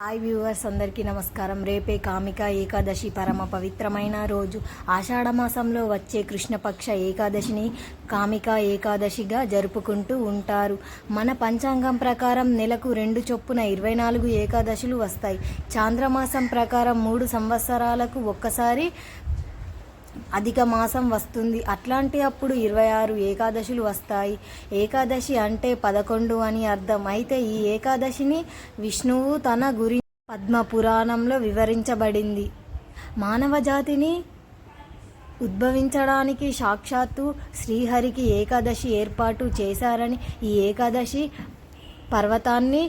Hi viewers అందరికీ నమస్కారం. రేపే కామిక ఏకాదశి పరమ పవిత్రమైన రోజు. ఆషాఢ మాసంలో వచ్చే కృష్ణపక్ష ఏకాదశిని కామిక ఏకాదశిగా జరుపుకుంటూ ఉంటారు. మన పంచాంగం ప్రకారం నెలకు రెండు చొప్పున ఇరవై నాలుగు ఏకాదశులు వస్తాయి. చాంద్రమాసం ప్రకారం మూడు సంవత్సరాలకు ఒక్కసారి అధిక మాసం వస్తుంది. అట్లాంటి అప్పుడు ఇరవై ఆరు ఏకాదశులు వస్తాయి. ఏకాదశి అంటే పదకొండు అని అర్థం. అయితే ఈ ఏకాదశిని విష్ణువు తన గురి పద్మ పురాణంలో వివరించబడింది. మానవ జాతిని ఉద్భవించడానికి సాక్షాత్తు శ్రీహరికి ఏకాదశి ఏర్పాటు చేశారని ఈ ఏకాదశి పర్వతాన్ని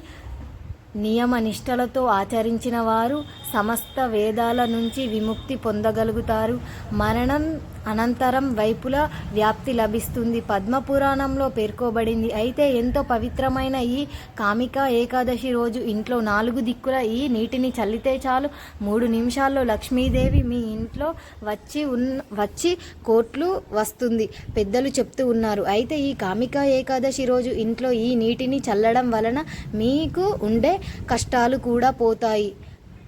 నియమ నిష్టలతో ఆచరించిన వారు సమస్త వేదాల నుంచి విముక్తి పొందగలుగుతారు. మరణం అనంతరం వైపుల వ్యాప్తి లభిస్తుంది. పద్మపురాణంలో పేర్కోబడింది అయితే ఎంతో పవిత్రమైన ఈ కామిక ఏకాదశి రోజు ఇంట్లో నాలుగు దిక్కుల ఈ నీటిని చల్లితే చాలు. మూడు నిమిషాల్లో లక్ష్మీదేవి మీ ఇంట్లో వచ్చి ఉన్న వచ్చి కోట్లు వస్తుంది. పెద్దలు చెప్తూ ఉన్నారు. అయితే ఈ కామిక ఏకాదశి రోజు ఇంట్లో ఈ నీటిని చల్లడం వలన మీకు ఉండే కష్టాలు కూడా పోతాయి.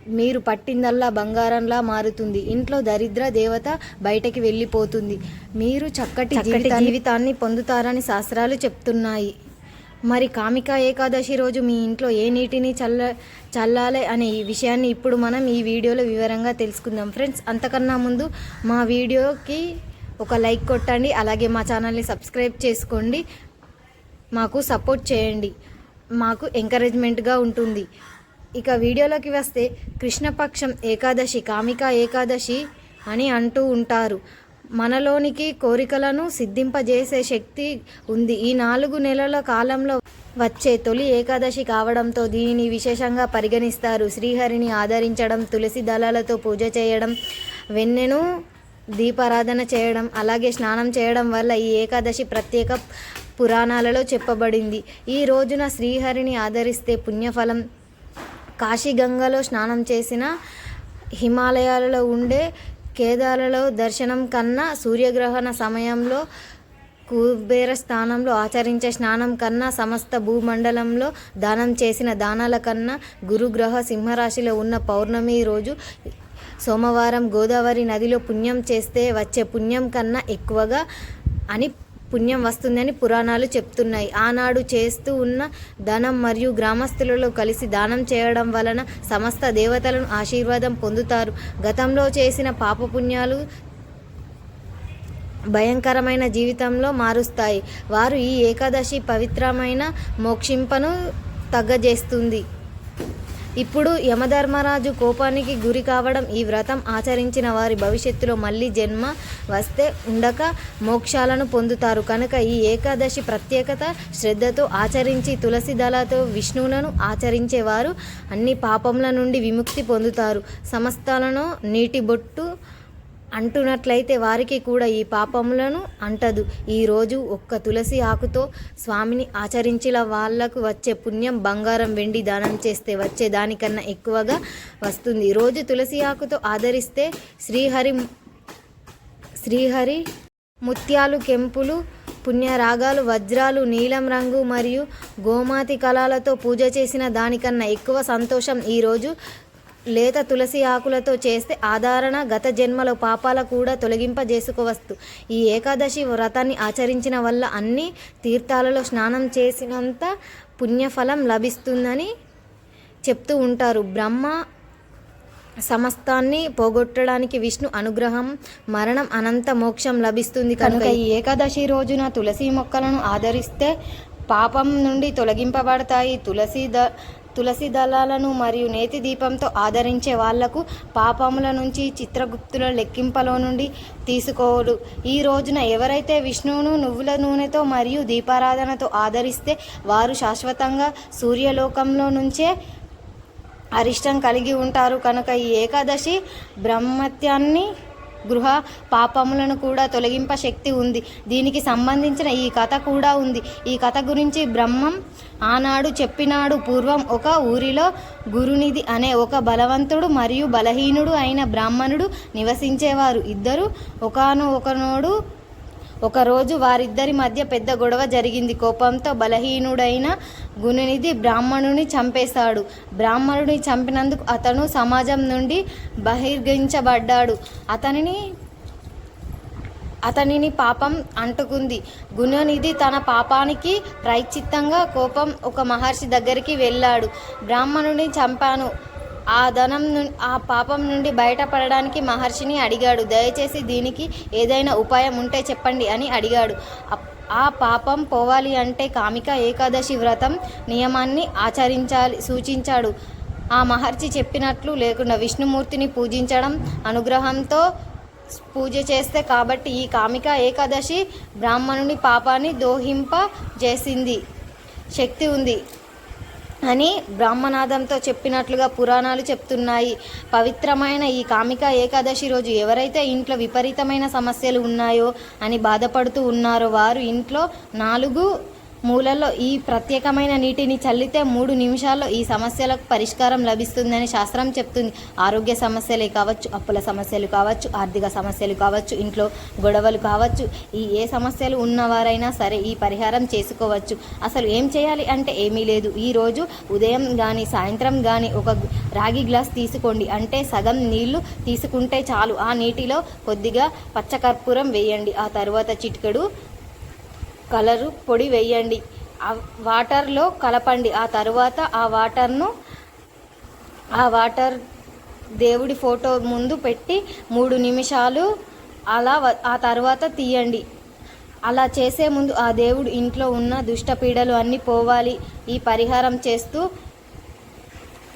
మీరు పట్టిందల్లా బంగారంలా మారుతుంది. ఇంట్లో దరిద్ర దేవత బయటకి వెళ్ళిపోతుంది. మీరు చక్కటి జీవితా- జీవితాన్ని పొందుతారని శాస్త్రాలు చెప్తున్నాయి. మరి కామిక ఏకాదశి రోజు మీ ఇంట్లో ఏ నీటిని చల్ల చల్లాలి అనే ఈ విషయాన్ని ఇప్పుడు మనం ఈ వీడియోలో వివరంగా తెలుసుకుందాం. ఫ్రెండ్స్ అంతకన్నా ముందు మా వీడియోకి ఒక లైక్ కొట్టండి అలాగే మా ఛానల్ని సబ్స్క్రైబ్ చేసుకోండి. మాకు సపోర్ట్ చేయండి. మాకు ఎంకరేజ్మెంట్గా ఉంటుంది. ఇక వీడియోలోకి వస్తే కృష్ణపక్షం ఏకాదశి కామిక ఏకాదశి అని అంటూ ఉంటారు. మనలోనికి కోరికలను సిద్ధింపజేసే శక్తి ఉంది. ఈ నాలుగు నెలల కాలంలో వచ్చే తొలి ఏకాదశి కావడంతో దీనిని విశేషంగా పరిగణిస్తారు. శ్రీహరిని ఆదరించడం తులసి దళాలతో పూజ చేయడం వెన్నెను దీపారాధన చేయడం అలాగే స్నానం చేయడం వల్ల ఈ ఏకాదశి ప్రత్యేక పురాణాలలో చెప్పబడింది. ఈ రోజున శ్రీహరిని ఆదరిస్తే పుణ్యఫలం కాశీగంగలో స్నానం చేసిన హిమాలయాలలో ఉండే కేదాలలో దర్శనం కన్నా సూర్యగ్రహణ సమయంలో కుబేర స్థానంలో ఆచరించే స్నానం కన్నా సమస్త భూమండలంలో దానం చేసిన దానాల కన్నా గురుగ్రహ సింహరాశిలో ఉన్న పౌర్ణమి రోజు సోమవారం గోదావరి నదిలో పుణ్యం చేస్తే వచ్చే పుణ్యం కన్నా ఎక్కువగా అని పుణ్యం వస్తుందని పురాణాలు చెప్తున్నాయి. ఆనాడు చేస్తూ ఉన్న ధనం మరియు గ్రామస్తులలో కలిసి దానం చేయడం వలన సమస్త దేవతలను ఆశీర్వాదం పొందుతారు. గతంలో చేసిన పాపపుణ్యాలు భయంకరమైన జీవితంలో మారుస్తాయి. వారు ఈ ఏకాదశి పవిత్రమైన మోక్షింపను తగ్గజేస్తుంది. ఇప్పుడు యమధర్మరాజు కోపానికి గురి కావడం ఈ వ్రతం ఆచరించిన వారి భవిష్యత్తులో మళ్ళీ జన్మ వస్తే ఉండక మోక్షాలను పొందుతారు. కనుక ఈ ఏకాదశి ప్రత్యేకత శ్రద్ధతో ఆచరించి తులసి దళతో విష్ణువులను ఆచరించేవారు అన్ని పాపముల నుండి విముక్తి పొందుతారు. సమస్తాలను నీటి బొట్టు అంటున్నట్లయితే వారికి కూడా ఈ పాపములను అంటదు. ఈరోజు ఒక్క తులసి ఆకుతో స్వామిని ఆచరించిన వాళ్ళకు వచ్చే పుణ్యం బంగారం వెండి దానం చేస్తే వచ్చే దానికన్నా ఎక్కువగా వస్తుంది. రోజు తులసి ఆకుతో ఆదరిస్తే శ్రీహరి శ్రీహరి ముత్యాలు కెంపులు పుణ్యరాగాలు వజ్రాలు నీలం రంగు మరియు గోమాతి కళాలతో పూజ చేసిన దానికన్నా ఎక్కువ సంతోషం ఈరోజు లేత తులసి ఆకులతో చేస్తే ఆధారణ గత జన్మలో పాపాల కూడా తొలగింపజేసుకోవచ్చు ఈ ఏకాదశి వ్రతాన్ని ఆచరించిన వల్ల అన్ని తీర్థాలలో స్నానం చేసినంత పుణ్యఫలం లభిస్తుందని చెప్తూ ఉంటారు. బ్రహ్మ సమస్తాన్ని పోగొట్టడానికి విష్ణు అనుగ్రహం మరణం అనంత మోక్షం లభిస్తుంది కనుక ఈ ఏకాదశి రోజున తులసి మొక్కలను ఆదరిస్తే పాపం నుండి తొలగింపబడతాయి. తులసి ద తులసి దళాలను మరియు నేతి దీపంతో ఆదరించే వాళ్ళకు పాపముల నుంచి చిత్రగుప్తుల లెక్కింపలో నుండి తీసుకోడు. ఈ రోజున ఎవరైతే విష్ణువును నువ్వుల నూనెతో మరియు దీపారాధనతో ఆదరిస్తే వారు శాశ్వతంగా సూర్యలోకంలో నుంచే అరిష్టం కలిగి ఉంటారు. కనుక ఈ ఏకాదశి బ్రహ్మత్యాన్ని గృహ పాపములను కూడా తొలగింప శక్తి ఉంది. దీనికి సంబంధించిన ఈ కథ కూడా ఉంది. ఈ కథ గురించి బ్రహ్మం ఆనాడు చెప్పినాడు పూర్వం ఒక ఊరిలో గురునిధి అనే ఒక బలవంతుడు మరియు బలహీనుడు అయిన బ్రాహ్మణుడు నివసించేవారు ఇద్దరు. ఒకనొకనోడు ఒకరోజు వారిద్దరి మధ్య పెద్ద గొడవ జరిగింది. కోపంతో బలహీనుడైన గుణనిధి బ్రాహ్మణుని చంపేశాడు. బ్రాహ్మణుని చంపినందుకు అతను సమాజం నుండి బహిర్గమించబడ్డాడు అతనిని అతనిని పాపం అంటుకుంది. గుణనిధి తన పాపానికి ప్రాయశ్చిత్తంగా కోపం ఒక మహర్షి దగ్గరికి వెళ్ళాడు. బ్రాహ్మణుని చంపాను. ఆ ధనం ను- ఆ పాపం నుండి బయటపడడానికి మహర్షిని అడిగాడు. దయచేసి దీనికి ఏదైనా ఉపాయం ఉంటే చెప్పండి అని అడిగాడు. ఆ పాపం పోవాలి అంటే కామిక ఏకాదశి వ్రతం నియమాన్ని ఆచరించాలి సూచించాడు. ఆ మహర్షి చెప్పినట్లు లేకుండా విష్ణుమూర్తిని పూజించడం అనుగ్రహంతో పూజ చేస్తే కాబట్టి ఈ కామిక ఏకాదశి బ్రాహ్మణుని పాపాన్ని దోహింప చేసింది. శక్తి ఉంది అని బ్రాహ్మణాదంతో చెప్పినట్లుగా పురాణాలు చెప్తున్నాయి. పవిత్రమైన ఈ కామిక ఏకాదశి రోజు ఎవరైతే ఇంట్లో విపరీతమైన సమస్యలు ఉన్నాయో అని బాధపడుతూ ఉన్నారో వారు ఇంట్లో నాలుగు మూలల్లో ఈ ప్రత్యేకమైన నీటిని చల్లితే మూడు నిమిషాల్లో ఈ సమస్యలకు పరిష్కారం లభిస్తుందని శాస్త్రం చెప్తుంది. ఆరోగ్య సమస్యలే కావచ్చు అప్పుల సమస్యలు కావచ్చు ఆర్థిక సమస్యలు కావచ్చు ఇంట్లో గొడవలు కావచ్చు ఈ ఏ సమస్యలు ఉన్నవారైనా సరే ఈ పరిహారం చేసుకోవచ్చు. అసలు ఏం చేయాలి అంటే ఏమీ లేదు. ఈరోజు ఉదయం కానీ సాయంత్రం కానీ ఒక రాగి గ్లాస్ తీసుకోండి. అంటే సగం నీళ్ళు తీసుకుంటే చాలు. ఆ నీటిలో కొద్దిగా పచ్చకర్పూరం వేయండి. ఆ తర్వాత చిటికెడు కలరు పొడి వేయండి. ఆ వాటర్లో కలపండి. ఆ తరువాత ఆ వాటర్ను ఆ వాటర్ దేవుడి ఫోటో ముందు పెట్టి మూడు నిమిషాలు అలా ఆ తర్వాత తీయండి. అలా చేసే ముందు ఆ దేవుడు ఇంట్లో ఉన్న దుష్టపీడలు అన్నీ పోవాలి. ఈ పరిహారం చేస్తూ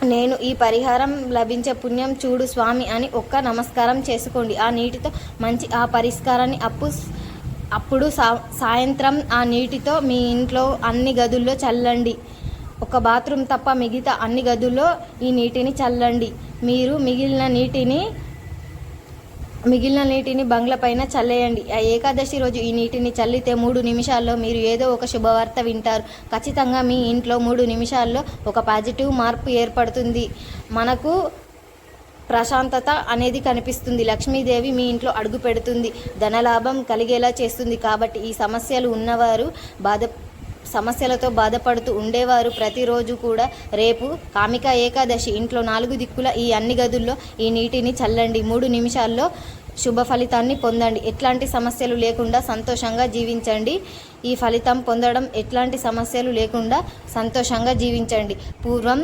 నేను ఈ పరిహారం లభించే పుణ్యం చూడు స్వామి అని ఒక్క నమస్కారం చేసుకోండి. ఆ నీటితో మంచి ఆ పరిష్కారాన్ని అప్పు అప్పుడు సా సాయంత్రం ఆ నీటితో మీ ఇంట్లో అన్ని గదుల్లో చల్లండి. ఒక బాత్రూమ్ తప్ప మిగతా అన్ని గదుల్లో ఈ నీటిని చల్లండి. మీరు మిగిలిన నీటిని మిగిలిన నీటిని బంగ్ల పైన చల్లేయండి. ఆ ఏకాదశి రోజు ఈ నీటిని చల్లితే మూడు నిమిషాల్లో మీరు ఏదో ఒక శుభవార్త వింటారు. ఖచ్చితంగా మీ ఇంట్లో మూడు నిమిషాల్లో ఒక పాజిటివ్ మార్పు ఏర్పడుతుంది. మనకు ప్రశాంతత అనేది కనిపిస్తుంది. లక్ష్మీదేవి మీ ఇంట్లో అడుగు పెడుతుంది. ధనలాభం కలిగేలా చేస్తుంది. కాబట్టి ఈ సమస్యలు ఉన్నవారు బాధ సమస్యలతో బాధపడుతూ ఉండేవారు ప్రతిరోజు కూడా రేపు కామిక ఏకాదశి ఇంట్లో నాలుగు దిక్కుల ఈ అన్ని గదుల్లో ఈ నీటిని చల్లండి. మూడు నిమిషాల్లో శుభ ఫలితాన్ని పొందండి. ఎట్లాంటి సమస్యలు లేకుండా సంతోషంగా జీవించండి. ఈ ఫలితం పొందడం ఎట్లాంటి సమస్యలు లేకుండా సంతోషంగా జీవించండి. పూర్వం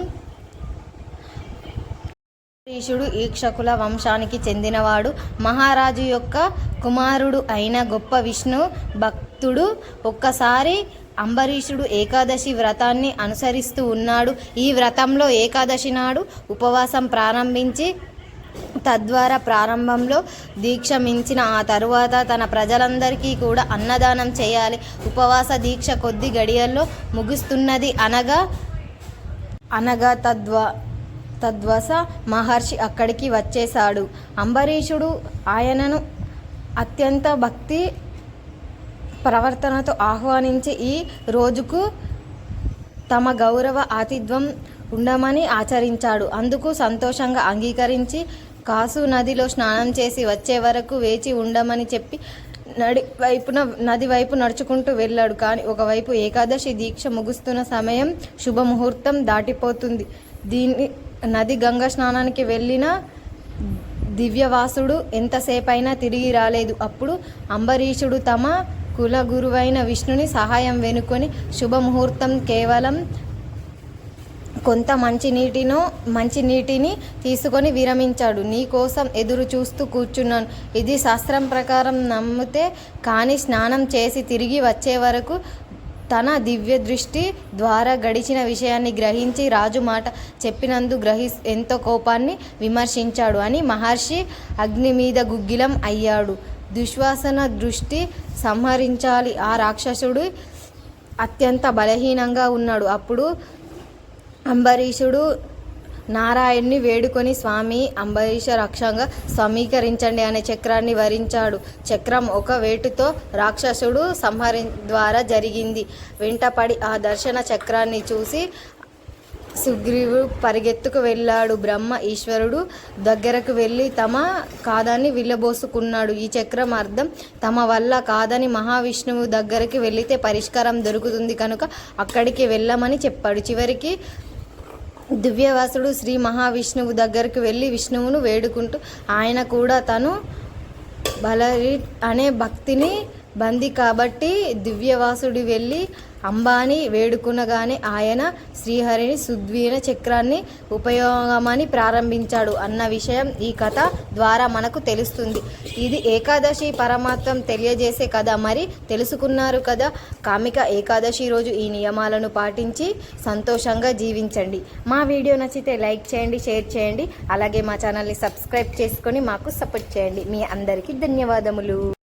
అంబరీషుడు ఈక్షకుల వంశానికి చెందినవాడు. మహారాజు యొక్క కుమారుడు అయిన గొప్ప విష్ణు భక్తుడు ఒక్కసారి అంబరీషుడు ఏకాదశి వ్రతాన్ని అనుసరిస్తూ ఉన్నాడు. ఈ వ్రతంలో ఏకాదశి నాడు ఉపవాసం ప్రారంభించి తద్వారా ప్రారంభంలో దీక్ష మించిన ఆ తరువాత తన ప్రజలందరికీ కూడా అన్నదానం చేయాలి. ఉపవాస దీక్ష కొద్ది గడియల్లో ముగుస్తున్నది అనగా అనగా తద్వా తద్వస మహర్షి అక్కడికి వచ్చేశాడు. అంబరీషుడు ఆయనను అత్యంత భక్తి ప్రవర్తనతో ఆహ్వానించి ఈ రోజుకు తమ గౌరవ ఆతిథ్యం ఉండమని ఆచరించాడు. అందుకు సంతోషంగా అంగీకరించి కాసు నదిలో స్నానం చేసి వచ్చే వరకు వేచి ఉండమని చెప్పి నడి వైపున నది వైపు నడుచుకుంటూ వెళ్ళాడు. కానీ ఒకవైపు ఏకాదశి దీక్ష ముగుస్తున్న సమయం శుభముహూర్తం దాటిపోతుంది. దీన్ని నది గంగ స్నానానికి వెళ్ళిన దివ్యవాసుడు ఎంతసేపైనా తిరిగి రాలేదు. అప్పుడు అంబరీషుడు తమ కుల గురువైన విష్ణుని సహాయం వెనుకొని శుభముహూర్తం కేవలం కొంత మంచి నీటినో మంచి నీటిని తీసుకొని విరమించాడు. నీ కోసం ఎదురు చూస్తూ కూర్చున్నాను. ఇది శాస్త్రం ప్రకారం నమ్మితే కానీ స్నానం చేసి తిరిగి వచ్చే వరకు తన దివ్య దృష్టి ద్వారా గడిచిన విషయాన్ని గ్రహించి రాజు మాట చెప్పినందు గ్రహి ఎంతో కోపాన్ని విమర్శించాడు అని మహర్షి అగ్ని మీద గుగ్గిలం అయ్యాడు. దుశ్వాసన దృష్టి సంహరించాలి. ఆ రాక్షసుడు అత్యంత బలహీనంగా ఉన్నాడు. అప్పుడు అంబరీషుడు నారాయణ్ణి వేడుకొని స్వామి అంబరీష రక్షంగా సమీకరించండి అనే చక్రాన్ని వరించాడు. చక్రం ఒక వేటుతో రాక్షసుడు సంహరి ద్వారా జరిగింది. వెంటపడి ఆ దర్శన చక్రాన్ని చూసి సుగ్రీవుడు పరిగెత్తుకు వెళ్ళాడు. బ్రహ్మ ఈశ్వరుడు దగ్గరకు వెళ్ళి తమ కాదాన్ని విల్లబోసుకున్నాడు. ఈ చక్రం అర్థం తమ వల్ల కాదని మహావిష్ణువు దగ్గరికి వెళితే పరిష్కారం దొరుకుతుంది కనుక అక్కడికి వెళ్ళమని చెప్పాడు. చివరికి దివ్యవాసుడు శ్రీ మహావిష్ణువు దగ్గరికి వెళ్ళి విష్ణువును వేడుకుంటూ ఆయన కూడా తను బలరి అనే భక్తిని బంది కాబట్టి దివ్యవాసుడి వెళ్ళి అంబాని వేడుకునగానే ఆయన శ్రీహరిని సుద్వీన చక్రాన్ని ఉపయోగమని ప్రారంభించాడు అన్న విషయం ఈ కథ ద్వారా మనకు తెలుస్తుంది. ఇది ఏకాదశి పరమాత్వం తెలియజేసే కథ. మరి తెలుసుకున్నారు కదా కామిక ఏకాదశి రోజు ఈ నియమాలను పాటించి సంతోషంగా జీవించండి. మా వీడియో నచ్చితే లైక్ చేయండి షేర్ చేయండి. అలాగే మా ఛానల్ని సబ్స్క్రైబ్ చేసుకొని మాకు సపోర్ట్ చేయండి. మీ అందరికీ ధన్యవాదములు.